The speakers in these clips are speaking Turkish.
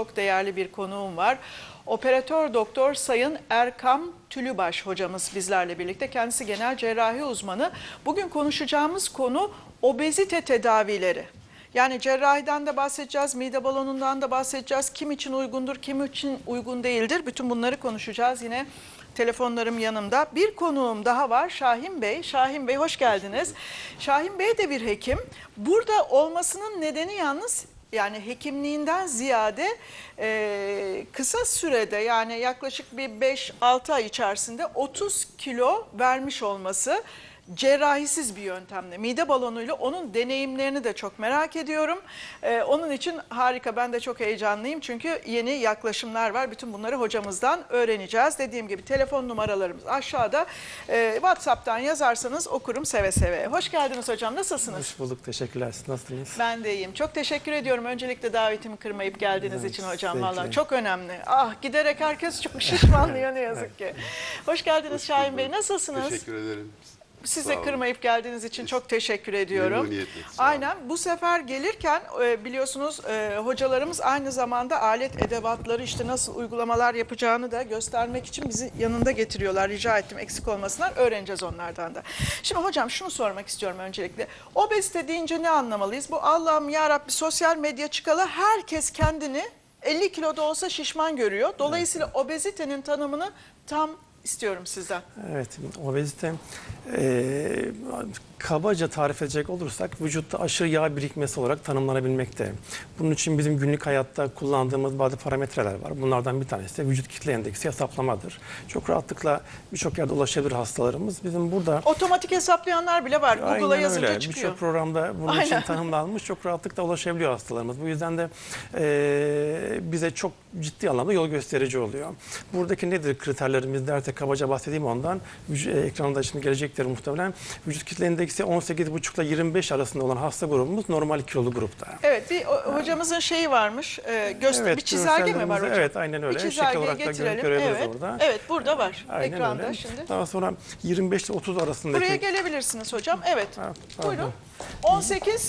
Çok değerli bir konuğum var. Operatör doktor Sayın Erkam Tülübaş hocamız bizlerle birlikte. Kendisi genel cerrahi uzmanı. Bugün konuşacağımız konu obezite tedavileri. Yani cerrahiden de bahsedeceğiz, mide balonundan da bahsedeceğiz. Kim için uygundur, kim için uygun değildir. Bütün bunları konuşacağız. Yine telefonlarım yanımda. Bir konuğum daha var Şahin Bey. Şahin Bey hoş geldiniz. Şahin Bey de bir hekim. Burada olmasının nedeni yalnız yani hekimliğinden ziyade e, kısa sürede yani yaklaşık bir 5-6 ay içerisinde 30 kilo vermiş olması cerrahisiz bir yöntemle mide balonuyla onun deneyimlerini de çok merak ediyorum. E, onun için harika ben de çok heyecanlıyım çünkü yeni yaklaşımlar var. Bütün bunları hocamızdan öğreneceğiz. Dediğim gibi telefon numaralarımız aşağıda. E, WhatsApp'tan yazarsanız okurum seve seve. Hoş geldiniz hocam nasılsınız? Hoş bulduk. Teşekkürler. Siz nasılsınız? Ben de iyiyim. Çok teşekkür ediyorum. Öncelikle davetimi kırmayıp geldiğiniz Evet, için hocam. Vallahi çok önemli. Ah giderek herkes çok şişmanlıyor ne yazık ki. Hoş geldiniz Şahin Bey. Nasılsınız? Teşekkür ederim. Siz Sağ de olun. kırmayıp geldiğiniz için çok teşekkür ediyorum. Memnuniyetle, sağ olun. Aynen. Bu sefer gelirken e, biliyorsunuz e, hocalarımız aynı zamanda alet edevatları işte nasıl uygulamalar yapacağını da göstermek için bizi yanında getiriyorlar. Rica ettim eksik olmasınlar. Öğreneceğiz onlardan da. Şimdi hocam şunu sormak istiyorum öncelikle. Obezite deyince ne anlamalıyız? Bu Allah'ım ya Rabbi sosyal medya çıkalı herkes kendini 50 kiloda olsa şişman görüyor. Dolayısıyla obezitenin tanımını tam istiyorum sizden. Evet, obezite eee, kabaca tarif edecek olursak vücutta aşırı yağ birikmesi olarak tanımlanabilmekte. Bunun için bizim günlük hayatta kullandığımız bazı parametreler var. Bunlardan bir tanesi de vücut kitle endeksi hesaplamadır. Çok rahatlıkla birçok yerde ulaşabilir hastalarımız. Bizim burada Otomatik hesaplayanlar bile var. Google'a yazınca öyle. çıkıyor. Birçok programda bunun için Aynen. tanımlanmış. Çok rahatlıkla ulaşabiliyor hastalarımız. Bu yüzden de eee, bize çok ciddi anlamda yol gösterici oluyor. Buradaki nedir kriterlerimiz dersek kabaca bahsedeyim ondan. E, ekranda şimdi gelecektir muhtemelen. Vücut kitle endeksi 18,5 ile 25 arasında olan hasta grubumuz normal kilolu grupta. Evet bir o- hocamızın şeyi varmış. E, göster Evet, bir çizelge mi var hocam? evet, aynen öyle. Bir çizelgeyi olarak da getirelim. görebiliriz evet. orada. Evet burada var Aynen ekranda öyle. şimdi. Daha sonra 25 ile 30 arasındaki Buraya gelebilirsiniz hocam. Evet. Ha, pardon. Buyurun. 18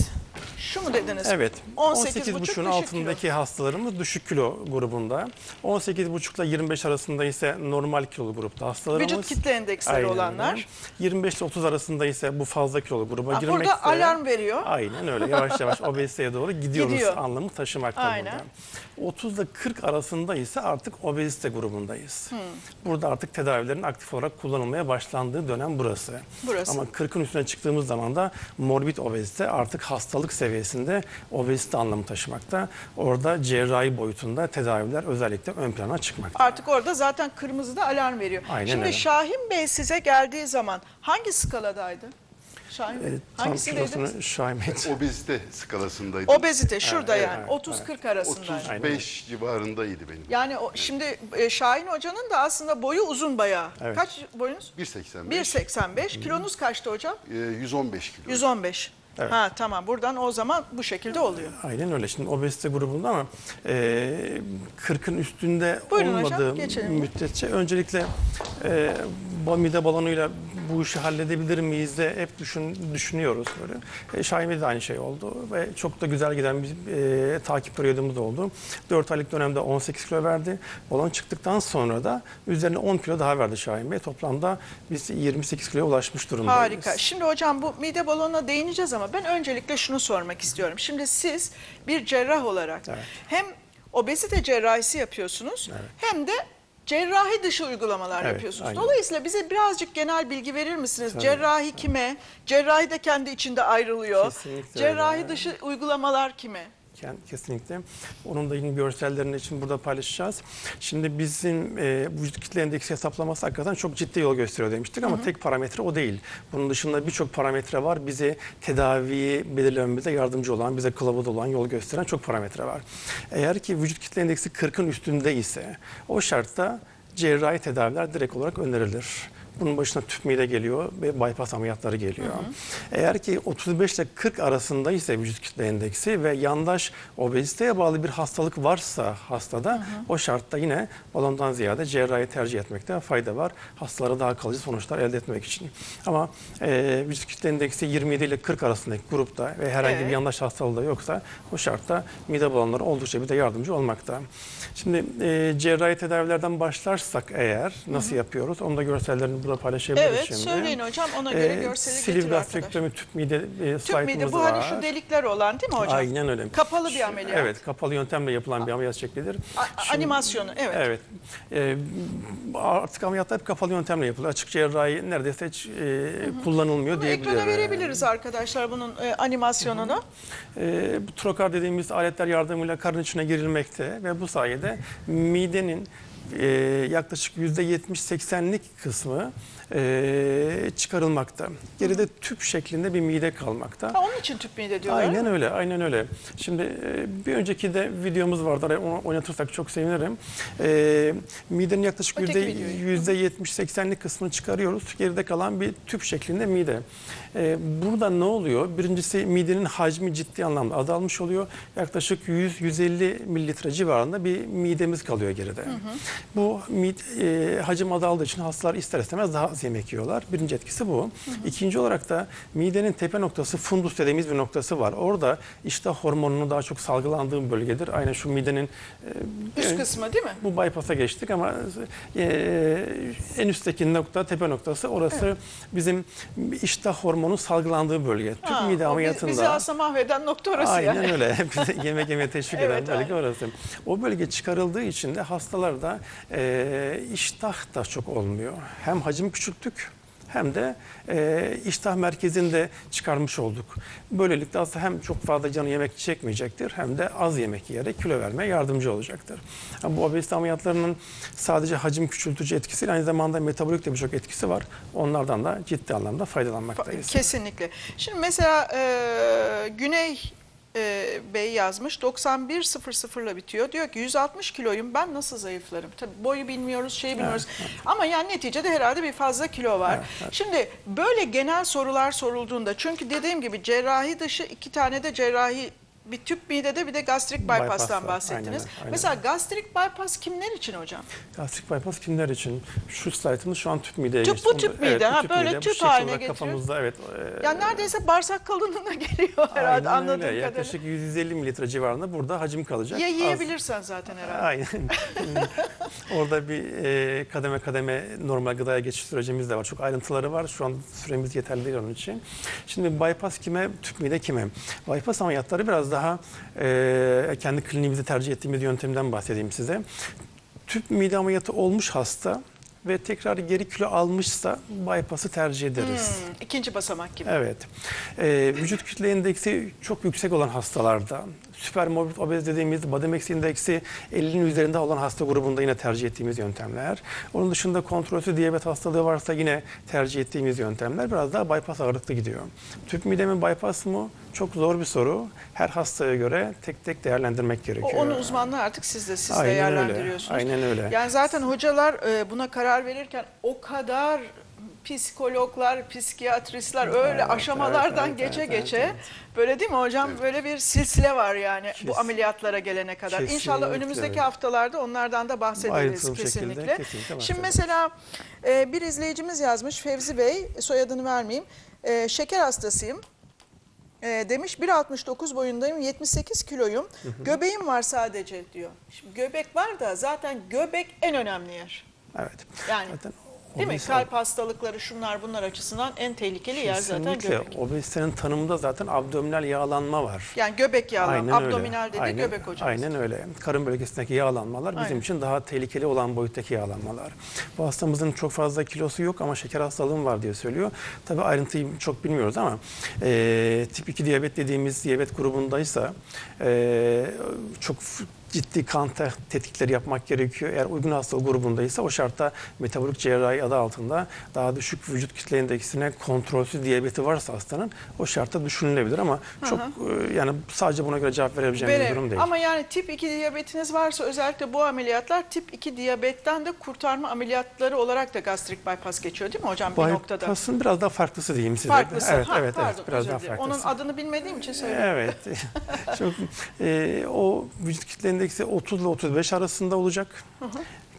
şu mu dediniz? Evet. 18,5 18,5'un düşük altındaki kilo. hastalarımız düşük kilo grubunda. 18,5 ile 25 arasında ise normal kilolu grupta hastalarımız. Vücut kitle endeksleri Aynen olanlar. öyle. 25 ile 30 arasında ise bu fazla kilolu gruba Ha, girmek burada alarm veriyor. Aynen öyle. Yavaş yavaş obeziteye doğru gidiyoruz Gidiyor. anlamı taşımakta Aynen. burada. 30 ile 40 arasında ise artık obezite grubundayız. Hmm. Burada artık tedavilerin aktif olarak kullanılmaya başlandığı dönem burası. Burası. Ama 40'ın üstüne çıktığımız zaman da morbid obezite artık hastalık seviyesinde obezite anlamı taşımakta. Orada cerrahi boyutunda tedaviler özellikle ön plana çıkmakta. Artık orada zaten kırmızıda alarm veriyor. Aynen Şimdi öyle. Şahin Bey size geldiği zaman hangi skaladaydı? Şahin Bey Ee, tam hangisindeydiniz? kilosunu şahmet. Obezite skalasındaydı. Obezite şurada Evet, yani evet, 30-40 arasındaydı. 35 civarındaydı benim. Yani o, şimdi e, Şahin Hoca'nın da aslında boyu uzun bayağı. Evet. Kaç boyunuz? 1.85. 1.85. Kilonuz kaçtı hocam? e, 115 kilo. 115. Evet. Ha tamam buradan o zaman bu şekilde oluyor. Aynen öyle. Şimdi obezite grubunda ama e, 40'ın üstünde Buyurun hocam, olmadığı geçelim. müddetçe öncelikle e, mide balonuyla bu işi halledebilir miyiz de hep düşün, düşünüyoruz böyle. E, Şahin'de de aynı şey oldu ve çok da güzel giden bir e, takip periyodumuz oldu. 4 aylık dönemde 18 kilo verdi. Balon çıktıktan sonra da üzerine 10 kilo daha verdi Şahin Bey. Toplamda biz 28 kiloya ulaşmış durumdayız. Harika. Şimdi hocam bu mide balonuna değineceğiz ama ben öncelikle şunu sormak istiyorum. Şimdi siz bir cerrah olarak Evet. hem obezite cerrahisi yapıyorsunuz hem de cerrahi dışı uygulamalar Evet, yapıyorsunuz. aynen. Dolayısıyla bize birazcık genel bilgi verir misiniz? Tabii. Cerrahi kime? Cerrahi de kendi içinde ayrılıyor. Kesinlikle cerrahi öyle. dışı uygulamalar kime? Kesinlikle. Onun da yine görsellerini için burada paylaşacağız. Şimdi bizim e, vücut kitle endeksi hesaplaması hakikaten çok ciddi yol gösteriyor demiştik ama tek parametre o değil. Bunun dışında birçok parametre var. Bize tedaviyi belirlememize yardımcı olan, bize kılavuz olan, yol gösteren çok parametre var. Eğer ki vücut kitle endeksi 40'ın üstünde ise o şartta cerrahi tedaviler direkt olarak önerilir. Bunun başına tüp mide geliyor ve bypass ameliyatları geliyor. Eğer ki 35 ile 40 arasında ise vücut kitle endeksi ve yandaş obeziteye bağlı bir hastalık varsa hastada o şartta yine balondan ziyade cerrahi tercih etmekte fayda var. Hastalara daha kalıcı sonuçlar elde etmek için. Ama e, vücut kitle endeksi 27 ile 40 arasındaki grupta ve herhangi bir Evet. yandaş hastalığı da yoksa o şartta mide balonları oldukça bir de yardımcı olmakta. Şimdi e, cerrahi tedavilerden başlarsak eğer nasıl yapıyoruz? Onu da görsellerini burada paylaşabiliriz Evet şimdi. söyleyin hocam ona göre Ee, görseli Sleeve getir arkadaş. gastrektomi tüp mide e, Tüp mide bu var. hani şu delikler olan değil mi hocam? Aynen öyle. Kapalı bir ameliyat. Evet, kapalı yöntemle yapılan bir ameliyat şeklidir. Şimdi- animasyonu evet. Evet. Ee, artık ameliyatlar hep kapalı yöntemle yapılıyor. Açık cerrahi neredeyse hiç e, kullanılmıyor Bunu diyebilirim. ekrana verebiliriz arkadaşlar bunun e, animasyonunu. Ee, bu trokar dediğimiz aletler yardımıyla karın içine girilmekte ve bu sayede midenin e, yaklaşık %70-80'lik kısmı e, çıkarılmakta. Geride tüp şeklinde bir mide kalmakta. Ha, onun için tüp mide diyorlar. Aynen öyle, aynen öyle. Şimdi e, bir önceki de videomuz vardı, araya onu oynatırsak çok sevinirim. E, midenin yaklaşık Öteki yüzde videoyu. yüzde 70-80'lik kısmını çıkarıyoruz. Geride kalan bir tüp şeklinde mide. E, burada ne oluyor? Birincisi midenin hacmi ciddi anlamda azalmış oluyor. Yaklaşık 100-150 mililitre civarında bir midemiz kalıyor geride. Bu e, hacim azaldığı için hastalar ister istemez daha az yemek yiyorlar. Birinci etkisi bu. İkinci olarak da midenin tepe noktası fundus dediğimiz bir noktası var. Orada iştah hormonunun daha çok salgılandığı bir bölgedir. Aynen şu midenin e, Üst kısmı değil mi? bu bypass'a geçtik ama e, en üstteki nokta, tepe noktası orası bizim iştah hormonu salgılandığı bölge. Tüp Ha, mide ameliyatında. Bizi aslında mahveden nokta orası Aynen yani. öyle. Bizi yemek yemeye teşvik Evet, eden bölge aynen. orası. O bölge çıkarıldığı için de hastalarda e, iştah da çok olmuyor. Hem hacim küçülttük hem de e, iştah merkezini de çıkarmış olduk. Böylelikle aslında hem çok fazla canı yemek çekmeyecektir hem de az yemek yiyerek kilo vermeye yardımcı olacaktır. Yani bu obezite ameliyatlarının sadece hacim küçültücü etkisiyle aynı zamanda metabolik de birçok etkisi var. Onlardan da ciddi anlamda faydalanmaktayız. Kesinlikle. Şimdi mesela e, Güney e, Bey yazmış 91.00 ile bitiyor. Diyor ki 160 kiloyum ben nasıl zayıflarım? Tabii boyu bilmiyoruz, şeyi bilmiyoruz. Ama yani neticede herhalde bir fazla kilo var. Şimdi böyle genel sorular sorulduğunda çünkü dediğim gibi cerrahi dışı iki tane de cerrahi bir tüp midede bir de gastrik Bypass bypass'tan var. bahsettiniz. Aynen, aynen. Mesela gastrik bypass kimler için hocam? Gastrik bypass kimler için? Şu slaytımız şu an tüp mideye Tüp geçti. bu tüp mide, bu ha, tüp böyle mide. Tüp haline getiriyor. Kafamızda evet. e, Yani neredeyse bağırsak kalınlığına geliyor herhalde aynen anladığım öyle. kadarıyla. Yaklaşık 150 mililitre civarında burada hacim kalacak. Ya Az- yiyebilirsen zaten herhalde. Aynen. Orada bir e, kademe kademe normal gıdaya geçiş sürecimiz de var. Çok ayrıntıları var. Şu an süremiz yeterli değil onun için. Şimdi bypass kime, tüp mide kime? Bypass ameliyatları biraz daha e, kendi kliniğimizde tercih ettiğimiz yöntemden bahsedeyim size. Tüp mide ameliyatı olmuş hasta ve tekrar geri kilo almışsa bypass'ı tercih ederiz. Hmm, ikinci basamak gibi. Evet. Ee, vücut kütle indeksi çok yüksek olan hastalarda, süpermorbid obez dediğimiz body mass indeksi 50'nin üzerinde olan hasta grubunda yine tercih ettiğimiz yöntemler. Onun dışında kontrolsüz diyabet hastalığı varsa yine tercih ettiğimiz yöntemler biraz daha bypass ağırlıklı gidiyor. Tüp mide mi bypass mı? Çok zor bir soru. Her hastaya göre tek tek değerlendirmek O, gerekiyor. onun uzmanlığı artık siz de siz Aynen öyle, değerlendiriyorsunuz. aynen öyle. Yani zaten hocalar e, buna karar verirken o kadar psikologlar, psikiyatristler öyle Evet, aşamalardan evet, geçe evet, evet, geçe evet. böyle değil mi hocam? Böyle bir silsile var yani Kes- bu ameliyatlara gelene kadar. Kesinlikle, İnşallah önümüzdeki evet. haftalarda onlardan da bahsederiz Ayrıntılı bir şekilde kesinlikle. kesinlikle Şimdi mesela e, bir izleyicimiz yazmış Fevzi Bey soyadını vermeyeyim. E, şeker hastasıyım. E, demiş 1.69 boyundayım 78 kiloyum göbeğim var sadece diyor. Şimdi göbek var da zaten göbek en önemli yer. Evet. Yani Zaten değil mi? Kalp hastalıkları şunlar bunlar açısından en tehlikeli yer zaten Kesinlikle. göbek. Obezitenin tanımında zaten abdominal yağlanma var. Yani göbek yağlanma, Aynen öyle. abdominal dedi Aynen- göbek hocam. Aynen öyle. Karın bölgesindeki yağlanmalar bizim Aynen. için daha tehlikeli olan boyuttaki yağlanmalar. Bu hastamızın çok fazla kilosu yok ama şeker hastalığım var diye söylüyor. Tabii ayrıntıyı çok bilmiyoruz ama e, tip 2 diyabet dediğimiz diyabet grubundaysa e, çok ciddi kan te- tetkikleri yapmak gerekiyor. Eğer uygun hastalık grubundaysa o şartta metabolik cerrahi adı altında daha düşük vücut kitle indeksine kontrolsüz diyabeti varsa hastanın o şartta düşünülebilir ama çok e, yani sadece buna göre cevap verebileceğim bir durum değil. Ama yani tip 2 diyabetiniz varsa özellikle bu ameliyatlar tip 2 diyabetten de kurtarma ameliyatları olarak da gastrik bypass geçiyor değil mi hocam bir noktada? Bypass'ın biraz daha farklısı diyeyim size. Farklısı. Evet, Ha, evet, pardon, evet. Biraz daha farklısı. Onun adını bilmediğim için söylüyorum. Evet. Çok e, o vücut kitle indeksi 30 ile 35 arasında olacak.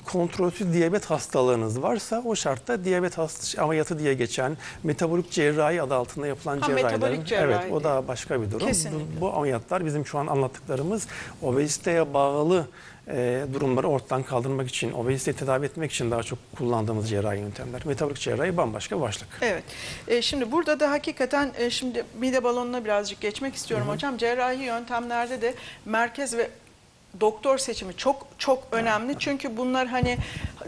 Kontrolsüz diyabet hastalığınız varsa o şartta diyabet hast- ameliyatı diye geçen metabolik cerrahi adı altında yapılan cerrahilerin cerrahi evet o da başka bir durum. Bu, bu ameliyatlar bizim şu an anlattıklarımız obeziteye bağlı e, durumları ortadan kaldırmak için, obeziteyi tedavi etmek için daha çok kullandığımız cerrahi yöntemler. Metabolik cerrahi bambaşka başlık. Evet. E, şimdi burada da hakikaten e, şimdi mide balonuna birazcık geçmek istiyorum hocam. Cerrahi yöntemlerde de merkez ve doktor seçimi çok çok önemli. Çünkü bunlar hani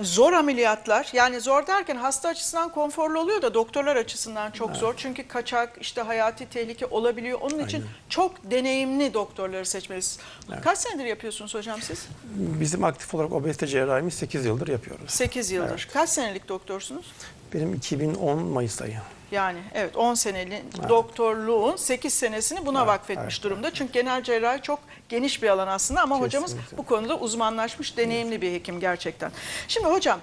zor ameliyatlar. Yani zor derken hasta açısından konforlu oluyor da doktorlar açısından çok zor. Çünkü kaçak işte hayati tehlike olabiliyor. Onun için çok deneyimli doktorları seçmelisiniz. Kaç senedir yapıyorsunuz hocam siz? Bizim aktif olarak obezite cerrahimiz 8 yıldır yapıyoruz. 8 yıldır. Kaç senelik doktorsunuz? Benim 2010 Mayıs ayı. Yani evet 10 senelik doktorluğun 8 senesini buna Evet, vakfetmiş evet, durumda. Çünkü genel cerrahi çok geniş bir alan aslında ama hocamız Kesinlikle. bu konuda uzmanlaşmış, deneyimli bir hekim gerçekten. Şimdi hocam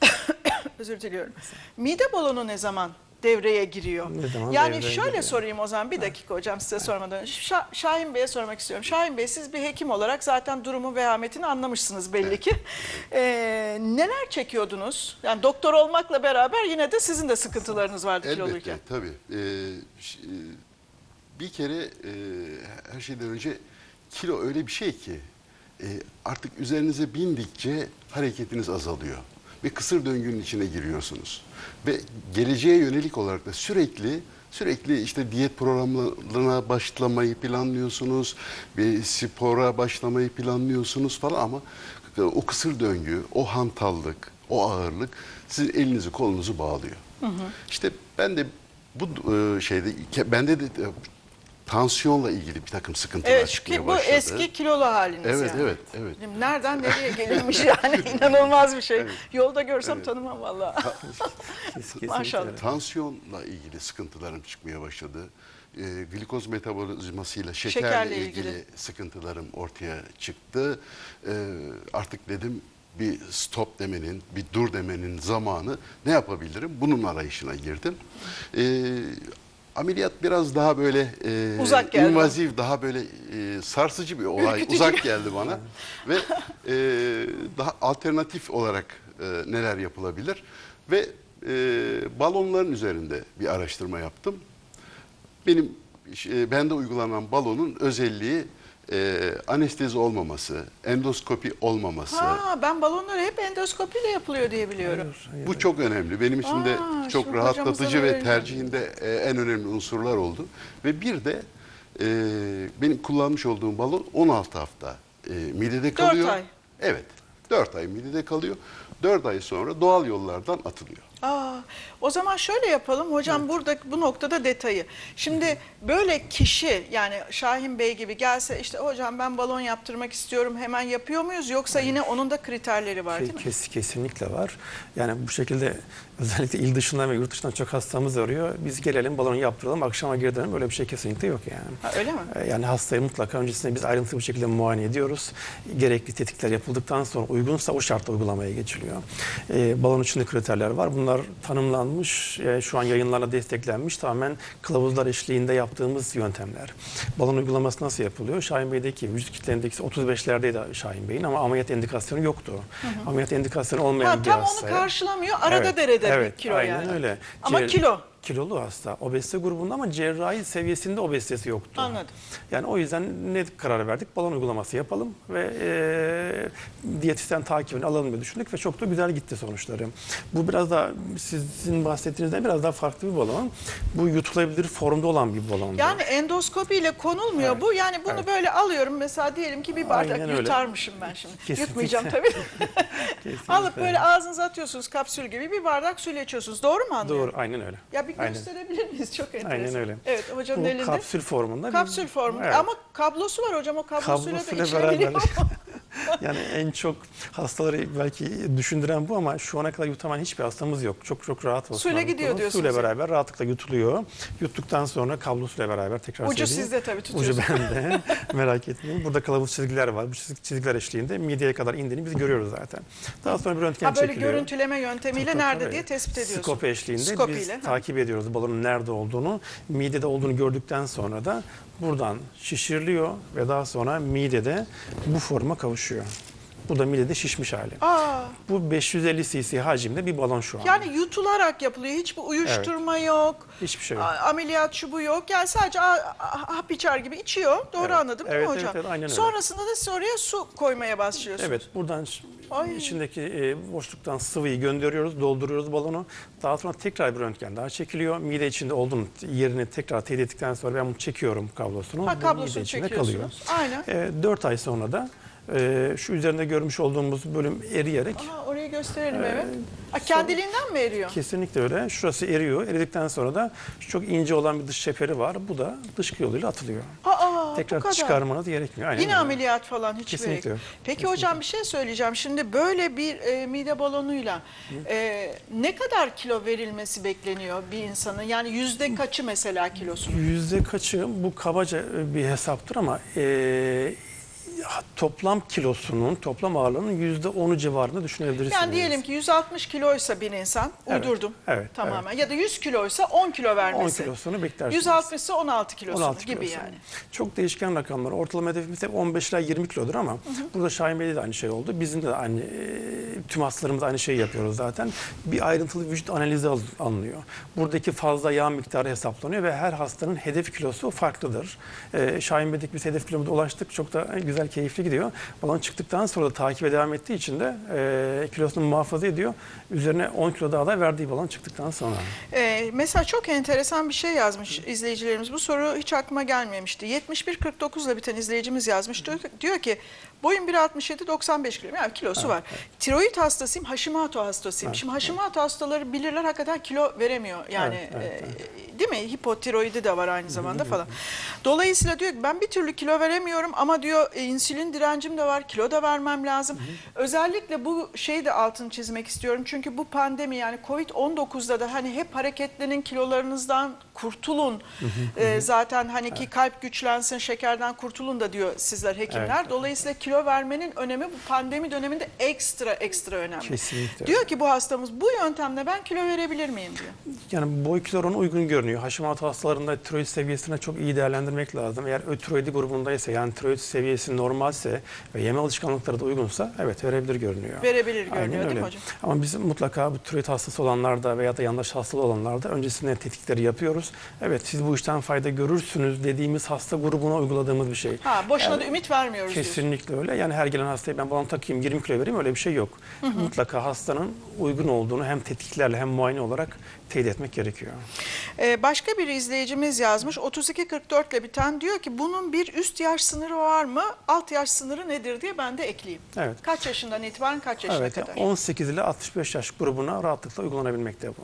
özür diliyorum. Mide balonu ne zaman devreye giriyor? Ne zaman yani devreye şöyle giriyor? sorayım o zaman bir dakika hocam size sormadan önce. Şa- Şahin Bey'e sormak istiyorum. Şahin Bey siz bir hekim olarak zaten durumu vehametini anlamışsınız belli ki. Ee, neler çekiyordunuz? Yani doktor olmakla beraber yine de sizin de sıkıntılarınız vardı kiloluyken. Elbette tabii. Ee, e, bir kere e, her şeyden önce kilo öyle bir şey ki e, artık üzerinize bindikçe hareketiniz azalıyor. Ve kısır döngünün içine giriyorsunuz. Ve geleceğe yönelik olarak da sürekli sürekli işte diyet programlarına başlamayı planlıyorsunuz. Bir spora başlamayı planlıyorsunuz falan ama o kısır döngü, o hantallık, o ağırlık sizin elinizi kolunuzu bağlıyor. İşte ben de bu e, şeyde bende de tansiyonla ilgili bir takım sıkıntılar Evet çıkmaya ki bu başladı. eski kilolu haliniz Evet, yani. evet, evet. Nereden nereye gelinmiş yani inanılmaz bir şey. Yolda görsem tanımam vallahi. Kesinlikle Maşallah. Tansiyonla ilgili sıkıntılarım çıkmaya başladı. E, glikoz metabolizmasıyla şekerle, Şekerle ilgili. ilgili. sıkıntılarım ortaya çıktı. E, artık dedim bir stop demenin, bir dur demenin zamanı ne yapabilirim? Bunun arayışına girdim. E, ameliyat biraz daha böyle e, Uzak geldi. invazif, daha böyle e, sarsıcı bir olay, Ürkütücü. uzak geldi bana. Ve e, daha alternatif olarak e, neler yapılabilir? Ve e, balonların üzerinde bir araştırma yaptım. Benim e, bende uygulanan balonun özelliği e, anestezi olmaması, endoskopi olmaması. Ha ben balonları hep endoskopiyle yapılıyor diye biliyorum. Bu çok önemli. Benim için de Aa, çok şimdi rahatlatıcı ve tercihinde e, en önemli unsurlar oldu. Ve bir de e, benim kullanmış olduğum balon 16 hafta e, midede kalıyor. ay. Evet. 4 ay midede kalıyor. 4 ay sonra doğal yollardan atılıyor. Aa, o zaman şöyle yapalım hocam burada bu noktada detayı. Şimdi böyle kişi yani Şahin Bey gibi gelse işte hocam ben balon yaptırmak istiyorum hemen yapıyor muyuz yoksa yine onun da kriterleri var Ke- değil mi? kes- kesinlikle var. Yani bu şekilde özellikle il dışından ve yurt dışından çok hastamız arıyor. Biz gelelim balonu yaptıralım akşama geri dönelim. Öyle bir şey kesinlikle yok yani. Ha, öyle mi? Ee, Yani hastayı mutlaka öncesinde biz ayrıntılı bir şekilde muayene ediyoruz. Gerekli tetkikler yapıldıktan sonra uygunsa o şartla uygulamaya geçiliyor. Ee, balon içinde kriterler var. Bunlar tanımlanmış, e, şu an yayınlarla desteklenmiş. Tamamen kılavuzlar eşliğinde yaptığımız yöntemler. Balon uygulaması nasıl yapılıyor? Şahin Bey'deki vücut kitle endeksi 35'lerdeydi Şahin Bey'in ama ameliyat indikasyonu yoktu. Ameliyat indikasyonu olmayan Ha, bir tam onu karşılamıyor arada Evet, derede evet, bir kilo aynen yani. öyle. Ama Ciğer- kilo. Kilolu hasta. Obezite grubunda ama cerrahi seviyesinde obezitesi yoktu. Anladım. Yani o yüzden ne karar verdik? Balon uygulaması yapalım ve e, diyetisyen takibini alalım diye düşündük ve çok da güzel gitti sonuçları. Bu biraz daha sizin bahsettiğinizden biraz daha farklı bir balon. Bu yutulabilir formda olan bir balon. Yani endoskopiyle konulmuyor Evet, bu. Yani bunu evet. böyle alıyorum mesela diyelim ki bir bardak Aynen öyle. yutarmışım ben şimdi. Kesinlikle. Yutmayacağım tabii. Alıp böyle ağzınıza atıyorsunuz kapsül gibi bir bardak suyla içiyorsunuz. Doğru mu anlıyorum? Doğru, aynen öyle. Ya bir Aynen. gösterebilir miyiz? Çok enteresan. Aynen öyle. Evet hocanın Bu elinde. kapsül formunda. bir- Kapsül formunda Evet. ama kablosu var hocam o kablosuyla da Kablosuyla içilebiliyor beraber. Yani en çok hastaları belki düşündüren bu ama şu ana kadar yutamayan hiçbir hastamız yok. Çok çok rahat olsun. Suyla gidiyor konu. diyorsunuz Suyla beraber rahatlıkla yutuluyor. Yuttuktan sonra kablosuyla beraber tekrar Ucu söyleyeyim. sizde tabii Ucu tutuyorsunuz. bende. Merak etmeyin. Burada kılavuz çizgiler var. Bu çiz- çizgiler eşliğinde mideye kadar indiğini biz görüyoruz zaten. Daha sonra bir röntgen Ha böyle çekiliyor. görüntüleme yöntemiyle Tabii, nerede tabii. diye tespit ediyorsun. Skop eşliğinde Skopiyle, biz ha. takip ediyoruz balonun nerede olduğunu. Midede olduğunu gördükten sonra da buradan şişiriliyor ve daha sonra midede bu forma kavuşuyor. Bu da midede şişmiş hali. Aa, Bu 550 cc hacimde bir balon şu an. yani yutularak yapılıyor. Hiçbir uyuşturma yok. Hiçbir şey yok. Ameliyat şu bu yok. Yani sadece hap içer gibi içiyor. Doğru Evet. anladım değil Evet, mi evet, hocam? evet, aynen öyle. Sonrasında da oraya su koymaya başlıyorsunuz. Evet, buradan Ay. içindeki e, boşluktan sıvıyı gönderiyoruz, dolduruyoruz balonu. Daha sonra tekrar bir röntgen daha çekiliyor. Mide içinde olduğunu yerini tekrar teyit ettikten sonra ben bunu çekiyorum kablosunu. Ha kablosunu mide içinde kalıyor. Aynen. E, 4 ay sonra da e, şu üzerinde görmüş olduğumuz bölüm eriyerek Aa, orayı gösterelim Ee, evet. Ha, kendiliğinden mi eriyor? kesinlikle öyle. Şurası eriyor. Eridikten sonra da çok ince olan bir dış çeperi var. Bu da dışkı yoluyla atılıyor. Aa, Tekrar çıkarmanız gerekmiyor. Aynen Yine öyle. ameliyat falan hiç Kesinlikle gerek. Peki Kesinlikle. hocam bir şey söyleyeceğim. Şimdi böyle bir e, mide balonuyla e, ne kadar kilo verilmesi bekleniyor bir insanın? Yani yüzde kaçı mesela kilosu? Yüzde kaçı bu kabaca bir hesaptır ama e, toplam kilosunun, toplam ağırlığının yüzde onu civarında düşünebilirsiniz. Yani diyelim ki 160 kiloysa bir insan, Evet, uydurdum evet, tamamen. Ya da 100 kiloysa 10 kilo 10 vermesi. kilosunu beklersiniz. 160 ise 16 kilosunu 16 gibi kilosu. yani. Çok değişken rakamlar. Ortalama hedefimiz hep 15 ila 20 kilodur ama burada Şahin Bey'de de aynı şey oldu. Bizim de aynı, e, tüm hastalarımız aynı şeyi yapıyoruz zaten. Bir ayrıntılı vücut analizi al- alınıyor. Buradaki fazla yağ miktarı hesaplanıyor ve her hastanın hedef kilosu farklıdır. E, Şahin Bey'deki biz hedef kilomuza ulaştık. Çok da güzel, keyifli gidiyor. Balon çıktıktan sonra da takibe devam ettiği için de e, kilosunu muhafaza ediyor. Üzerine 10 kilo daha da verdiği balon çıktıktan sonra. Ee, mesela çok enteresan bir şey yazmış izleyicilerimiz. Bu soru hiç aklıma gelmemişti. 71-49 ile biten izleyicimiz yazmış. Diyor, diyor ki boyum 1.67 95 kilo. Yani kilosu var. Tiroid hastasıyım, Hashimoto hastasıyım. Şimdi Hashimoto hastaları bilirler hakikaten kilo veremiyor. Yani Evet, evet, e, değil mi? Hipotiroidi de var aynı zamanda falan. Dolayısıyla diyor ki ben bir türlü kilo veremiyorum ama diyor e, insülin direncim de var. Kilo da vermem lazım. Özellikle bu şeyi de altını çizmek istiyorum. Çünkü bu pandemi yani Covid-19'da da hani hep hareketlenin kilolarınızdan kurtulun. Ee, zaten hani ki kalp güçlensin, şekerden kurtulun da diyor sizler hekimler. Evet. Dolayısıyla kilo vermenin önemi bu pandemi döneminde ekstra ekstra önemli. Kesinlikle. Diyor ki bu hastamız bu yöntemle ben kilo verebilir miyim diyor. Yani boy kilo ona uygun görünüyor. Hashimoto hastalarında tiroid seviyesine çok iyi değerlendirmek lazım. Eğer ötiroidi grubundaysa yani tiroid seviyesi normalse ve yeme alışkanlıkları da uygunsa evet verebilir görünüyor. Verebilir Aynen görünüyor değil mi hocam? Ama biz mutlaka bu tiroid hastası olanlarda veya da yandaş hastalığı olanlarda öncesinde tetkikleri yapıyoruz. Evet siz bu işten fayda görürsünüz dediğimiz hasta grubuna uyguladığımız bir şey. Ha boşuna Yani da ümit vermiyoruz diyorsun. Kesinlikle öyle. Yani her gelen hastaya ben balon takayım 20 kilo vereyim öyle bir şey yok. Mutlaka hastanın uygun olduğunu hem tetkiklerle hem muayene olarak teyit etmek gerekiyor. Ee, başka bir izleyicimiz yazmış 32-44 ile biten diyor ki bunun bir üst yaş sınırı var mı? Alt yaş sınırı nedir diye ben de ekleyeyim. Evet. Kaç yaşından itibaren kaç yaşına Evet, kadar? 18 ile 65 yaş grubuna rahatlıkla uygulanabilmekte bu.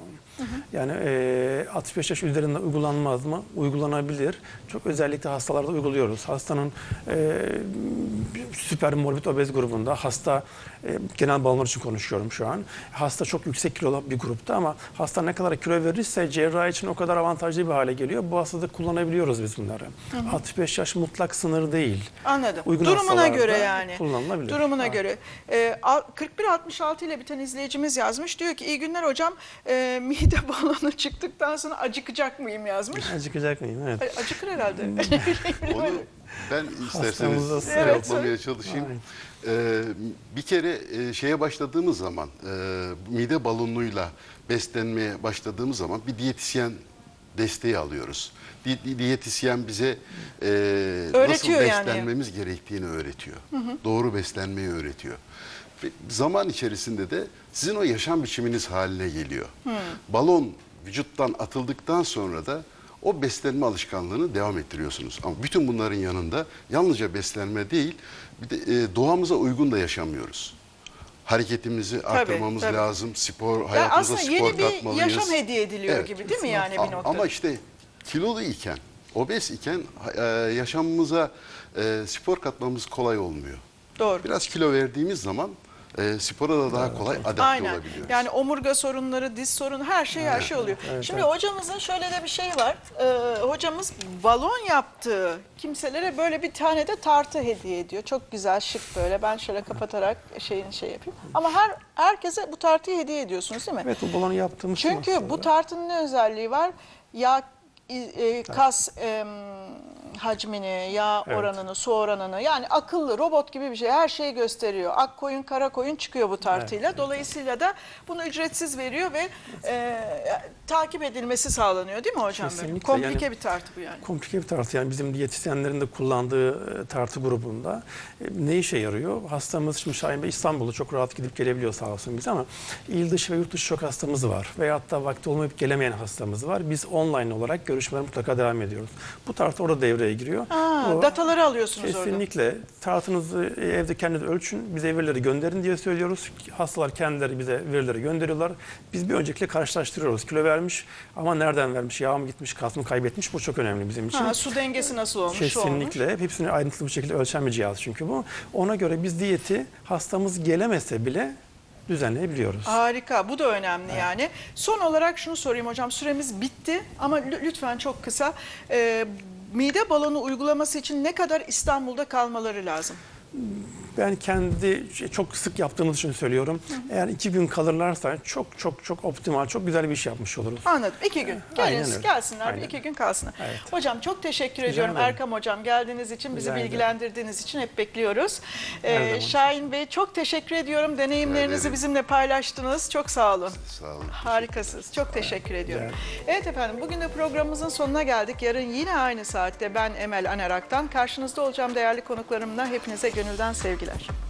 Yani e, 65 yaş üzerinde uygulanmaz mı? Uygulanabilir. Çok özellikle hastalarda uyguluyoruz. Hastanın e, süper morbid obez grubunda hasta e, genel balonlar için konuşuyorum şu an. Hasta çok yüksek kilolu bir grupta ama hasta ne kadar kilo verirse cerrahi için o kadar avantajlı bir hale geliyor. Bu hastada kullanabiliyoruz biz bunları. 65 yaş mutlak sınır değil. Anladım. Uygun Durumuna göre yani. kullanılabilir. Durumuna Ha. göre. Al- 41-66 ile biten izleyicimiz yazmış. Diyor ki iyi günler hocam e, mide balonu çıktıktan sonra acıkacak mıyım yazmış. Acıkacak mıyım? Evet. Acıkır herhalde. Onu ben isterseniz cevaplamaya Evet, çalışayım. Ee, bir kere e, şeye başladığımız zaman, e, mide balonuyla beslenmeye başladığımız zaman bir diyetisyen desteği alıyoruz. Di- di- diyetisyen bize e, nasıl Öğretiyor yani. beslenmemiz gerektiğini öğretiyor. Doğru beslenmeyi öğretiyor. Zaman içerisinde de sizin o yaşam biçiminiz haline geliyor. Balon vücuttan atıldıktan sonra da o beslenme alışkanlığını devam ettiriyorsunuz. Ama bütün bunların yanında yalnızca beslenme değil, bir de e, doğamıza uygun da yaşamıyoruz. Hareketimizi arttırmamız tabii. lazım. Spor, Yani hayatımıza aslında spor yeni bir katmalıyız. yaşam hediye ediliyor Evet. gibi değil mi yani bir noktada? Ama işte kilolu iken, obez iken e, yaşamımıza e, spor katmamız kolay olmuyor. Doğru. Biraz kilo verdiğimiz zaman e, spora da daha kolay adapte Aynen. olabiliyoruz. Yani omurga sorunları, diz sorunu her şey her şey oluyor. Şimdi hocamızın şöyle de bir şey var. Ee, hocamız balon yaptığı kimselere böyle bir tane de tartı hediye ediyor. Çok güzel, şık böyle. Ben şöyle kapatarak şeyini şey yapayım. Ama her herkese bu tartıyı hediye ediyorsunuz değil mi? Evet bu balonu yaptığımız için Çünkü aslında. bu tartının ne özelliği var? Yağ e, kas em, hacmini, yağ Evet. oranını, su oranını yani akıllı robot gibi bir şey her şeyi gösteriyor. Ak koyun kara koyun çıkıyor bu tartıyla. Dolayısıyla da bunu ücretsiz veriyor ve e, takip edilmesi sağlanıyor değil mi hocam? böyle? Kesinlikle. Komplike Yani- bir tartı bu yani. Komplike bir tartı yani bizim diyetisyenlerin de kullandığı e, tartı grubunda e, ne işe yarıyor? Hastamız şimdi Şahin Bey İstanbul'da çok rahat gidip gelebiliyor sağ olsun biz ama il dışı ve yurt dışı çok hastamız var. Veyahut da vakti olmayıp gelemeyen hastamız var. Biz online olarak görüşmelere mutlaka devam ediyoruz. Bu tartı orada devreye giriyor. Ha, Bu- dataları alıyorsunuz orada. Kesinlikle. Tartınızı evde kendiniz ölçün, bize verileri gönderin diye söylüyoruz. Hastalar kendileri bize verileri gönderiyorlar. Biz bir öncekiyle karşılaştırıyoruz. Kilo vermiş ama nereden vermiş, yağ mı gitmiş, kas mı kaybetmiş bu çok önemli bizim için. Ha, su dengesi nasıl olmuş? şu olmuş. Kesinlikle. Hepsini ayrıntılı bir şekilde ölçen bir cihaz çünkü bu. Ona göre biz diyeti hastamız gelemese bile düzenleyebiliyoruz. Harika. Bu da önemli yani. Son olarak şunu sorayım hocam. Süremiz bitti ama lü- lütfen çok kısa. Ee, mide balonu uygulaması için ne kadar İstanbul'da kalmaları lazım? Ben kendi çok sık yaptığımız için söylüyorum. Eğer iki gün kalırlarsa çok çok çok optimal, çok güzel bir iş yapmış oluruz. Anladım. İki gün. Aynen Gelin, öyle. gelsinler. bir Aynen. iki gün kalsınlar. Evet. Hocam çok teşekkür Rica ediyorum. ederim. Erkam hocam geldiğiniz için, bizi Rica ederim. bilgilendirdiğiniz için hep bekliyoruz. Ee. Şahin Bey çok teşekkür ediyorum. Deneyimlerinizi ederim. bizimle paylaştınız. Çok sağ olun. Sağ olun. Harikasınız. Çok teşekkür ediyorum. ederim. Evet efendim bugün de programımızın sonuna geldik. Yarın yine aynı saatte ben Emel Anerak'tan karşınızda olacağım değerli konuklarımla. Hepinize gönülden sevgiler.